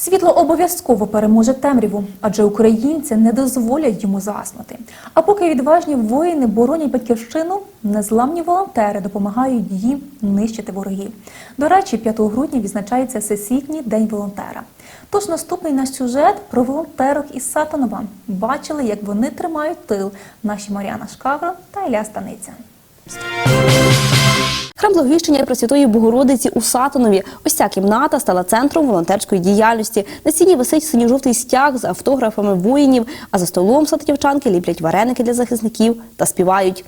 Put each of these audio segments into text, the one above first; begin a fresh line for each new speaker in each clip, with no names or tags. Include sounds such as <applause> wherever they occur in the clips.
Світло обов'язково переможе темряву, адже українці не дозволять йому заснути. А поки відважні воїни боронять батьківщину, незламні волонтери допомагають їм нищити ворогів. До речі, 5 грудня відзначається Всесвітній день волонтера. Тож наступний наш сюжет про волонтерок із Сатанова. Бачили, як вони тримають тил. Наші Мар'яна Шкавра та Ілля Станиця.
Храм Благовіщення Пресвятої Богородиці у Сатанові. Ось ця кімната стала центром волонтерської діяльності. На стіні висить синьо-жовтий стяг з автографами воїнів, а за столом сатанівчанки ліплять вареники для захисників та співають.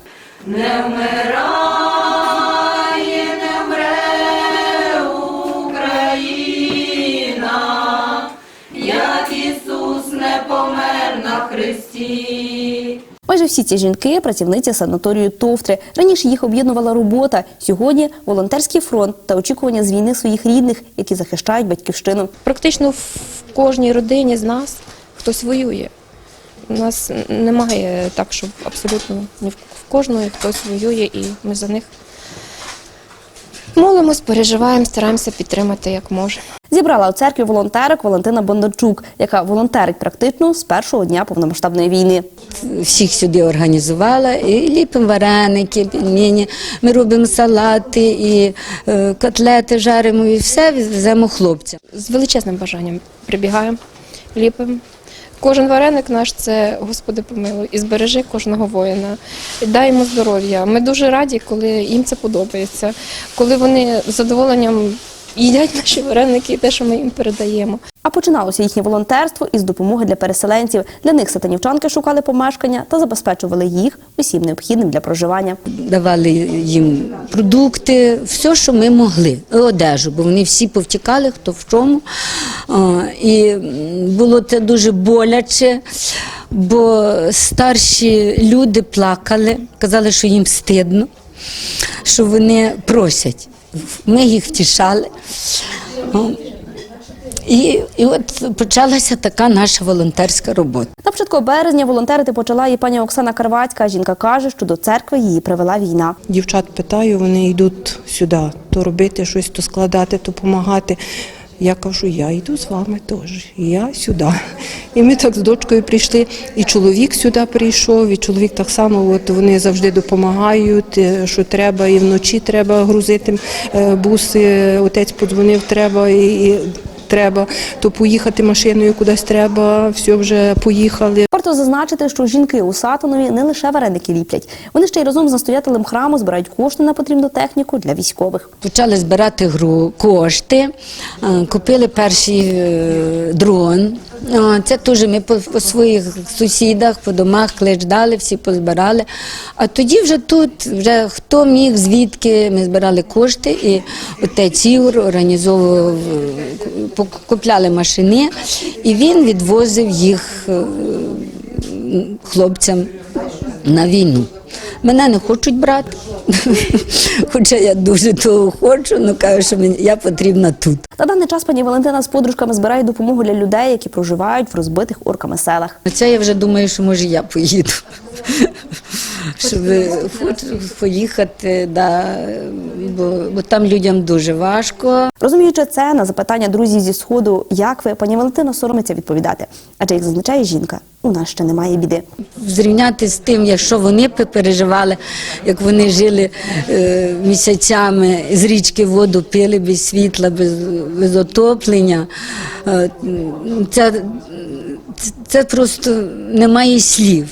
Майже всі ці жінки працівниці санаторію Товтри. Раніше їх об'єднувала робота. Сьогодні волонтерський фронт та очікування з війни своїх рідних, які захищають батьківщину.
Практично в кожній родині з нас хтось воює. У нас немає так, щоб абсолютно в кожної хтось воює, і ми за них молимось, переживаємо, стараємося підтримати як можемо.
Зібрала у церкві волонтерок Валентина Бондарчук, яка волонтерить практично з першого дня повномасштабної війни.
всіх сюди організувала і ліпимо вареники, пельмені, ми робимо салати і е, котлети жаримо, і все веземо хлопцям.
З величезним бажанням прибігаємо, ліпимо. Кожен вареник наш це Господи помилуй і збережи кожного воїна. І дай йому здоров'я. Ми дуже раді, коли їм це подобається, коли вони з задоволенням їдять наші вареники і те, що ми їм передаємо.
А починалося їхнє волонтерство із допомоги для переселенців. Для них сатанівчанки шукали помешкання та забезпечували їх усім необхідним для проживання.
Давали їм продукти, все, що ми могли, і одежу, бо вони всі повтікали, хто в чому. І було це дуже боляче, бо старші люди плакали, казали, що їм стидно, що вони просять. Ми їх втішали. І, і от почалася така наша волонтерська робота.
На початку березня волонтерити почала і пані Оксана Карвацька. Жінка каже, що до церкви її привела війна.
Дівчат питаю, вони йдуть сюди, то робити щось, то складати, то допомагати. Я кажу, я йду з вами теж. Я сюди. І ми так з дочкою прийшли. І чоловік сюди прийшов, і чоловік так само. От вони завжди допомагають, е, що треба, і вночі треба грузити е, буси. Отець подзвонив, треба і. Треба, то поїхати машиною кудись треба, все вже поїхали.
Варто зазначити, що жінки у Сатанові не лише вареники ліплять. Вони ще й разом з настоятелем храму збирають кошти на потрібну техніку для військових.
Почали збирати гру кошти, е, купили перший е, дрон. Це теж ми по, по своїх сусідах, по домах кличдали, всі позбирали. А тоді вже тут, вже хто міг, звідки ми збирали кошти, і отець Ігор організовував, купляли машини, і він відвозив їх е, хлопцям на війну. Мене не хочуть брати, <laughs> хоча я дуже того хочу, але кажу, що мені, я потрібна тут.
На даний час пані Валентина з подружками збирає допомогу для людей, які проживають в розбитих орками селах.
Це я вже думаю, що може я поїду. Щоб поїхати, да, бо, бо там людям дуже важко.
Розуміючи це, на запитання друзів зі сходу, як ви, пані Валентина, соромиться відповідати. Адже як зазначає жінка, у нас ще немає біди.
Зрівняти з тим, якщо вони переживали, як вони жили е, місяцями, з річки воду пили без світла, без, без отоплення. Е, це, це просто немає слів.